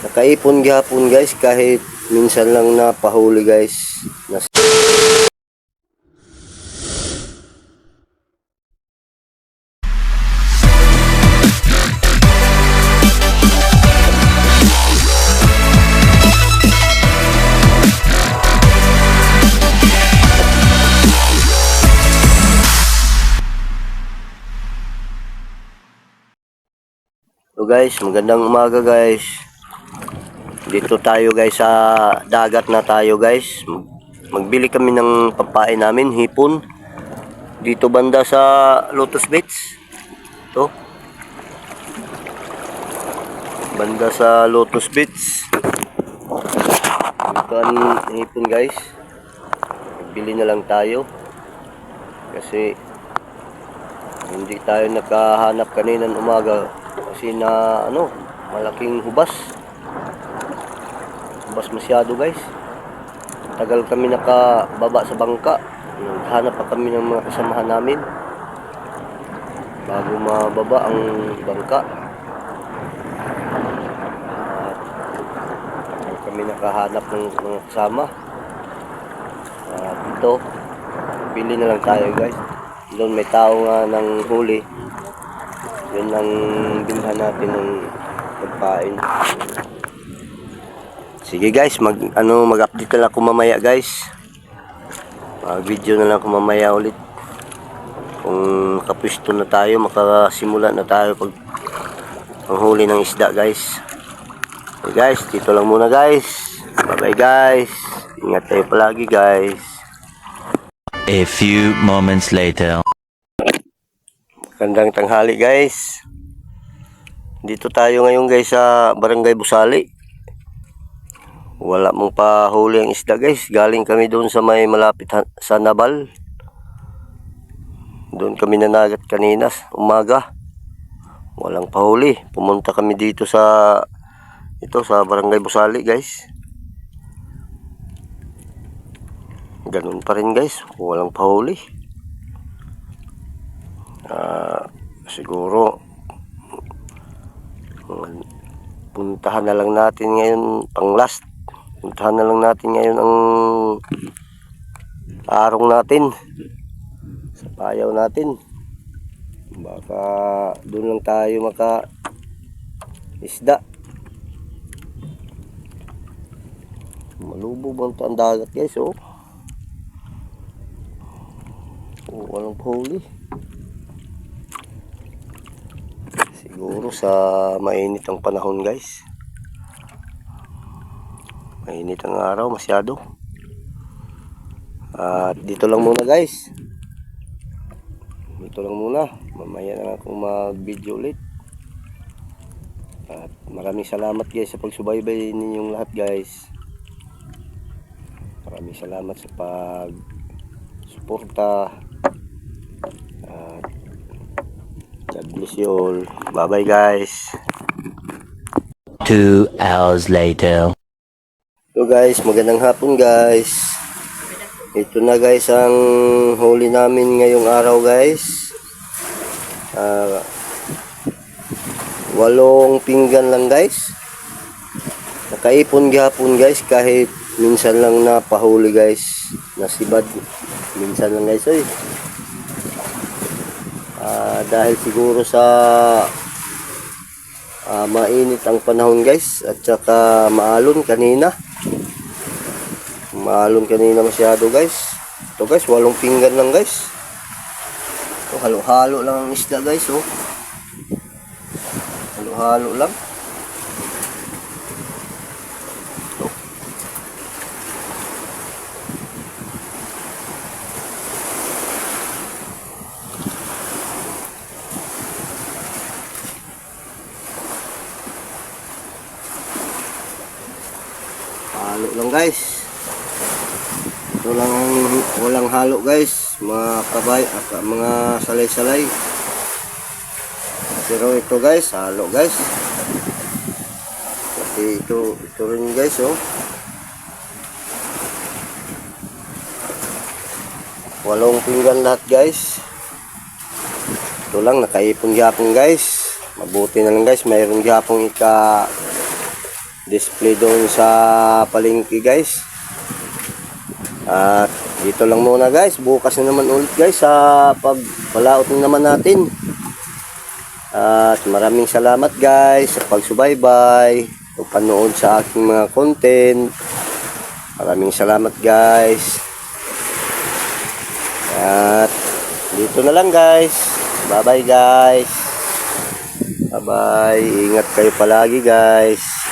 Nakaipon gihapon guys kahit minsan lang napahuli guys. Nas So guys, magandang umaga guys. Dito tayo guys sa dagat na tayo guys. Magbili kami ng pampain namin, hipon. Dito banda sa Lotus Beach. Ito. Banda sa Lotus Beach. Ito ang hipon guys. Magbili na lang tayo. Kasi hindi tayo nakahanap kanina umaga kasi na ano, malaking hubas. Hubas masyado guys. Tagal kami nakababa sa bangka. Naghanap pa kami ng mga kasamahan namin. Bago mababa ang bangka. At kami nakahanap ng mga kasama. At ito, pili na lang tayo guys. Doon may tao nga ng huli. Yun ang bilhan natin ng pagkain. Sige guys, mag ano mag-update na lang ako mamaya guys. Mag video na lang ako mamaya ulit. Kung makapwisto na tayo, makasimula na tayo pag panghuli ng isda guys. Okay guys, dito lang muna guys. Bye bye guys. Ingat tayo palagi guys. A few moments later. Gandang tanghali guys. Dito tayo ngayon guys sa Barangay Busali. Wala mong pahuli ang isda guys. Galing kami doon sa may malapit sa Nabal. Doon kami nanagat kanina, umaga. Walang pahuli. Pumunta kami dito sa ito sa Barangay Busali guys. Ganun pa rin guys. Walang pahuli. Ah, siguro mm, puntahan na lang natin ngayon pang last puntahan na lang natin ngayon ang arong natin. Sa payaw natin. Baka doon lang tayo maka isda. Malubog bang to ang dagat guys oh, oh walang huli. Siguro sa mainit ang panahon guys. Mainit ang araw masyado. At dito lang muna guys. Dito lang muna. Mamaya na akong mag-video ulit. At maraming salamat guys sa pagsubaybay ninyong lahat guys. Maraming salamat sa pag suporta. At God bless you all. Bye-bye guys. Two hours later. So guys, magandang hapon guys. Ito na guys ang huli namin ngayong araw guys. Ah, walong pinggan lang guys. Nakaipon gihapon guys kahit minsan lang napahuli guys. Nasibad. Minsan lang guys oy. Ah, dahil siguro sa ah, mainit ang panahon guys at saka maalon kanina maalon kanina masyado guys. Ito guys walong pinggan lang guys. Ito halo halo lang ang isda guys oh. Halo halo lang. Ito. halo lang guys ito lang ang walang halo guys. Mga kabay at mga salay-salay. Pero ito guys halo guys. Kasi ito ito rin guys oh. Walong pinggan lahat guys. Ito lang nakaipon gyapon guys. Mabuti na lang guys mayroon gyapon ika display doon sa palengke guys. At dito lang muna guys. Bukas na naman ulit guys sa pagpalaot na naman natin. At maraming salamat guys sa pagsubaybay, pagpanood sa aking mga content. Maraming salamat guys. At dito na lang guys. Bye bye guys. Bye bye. Ingat kayo palagi guys.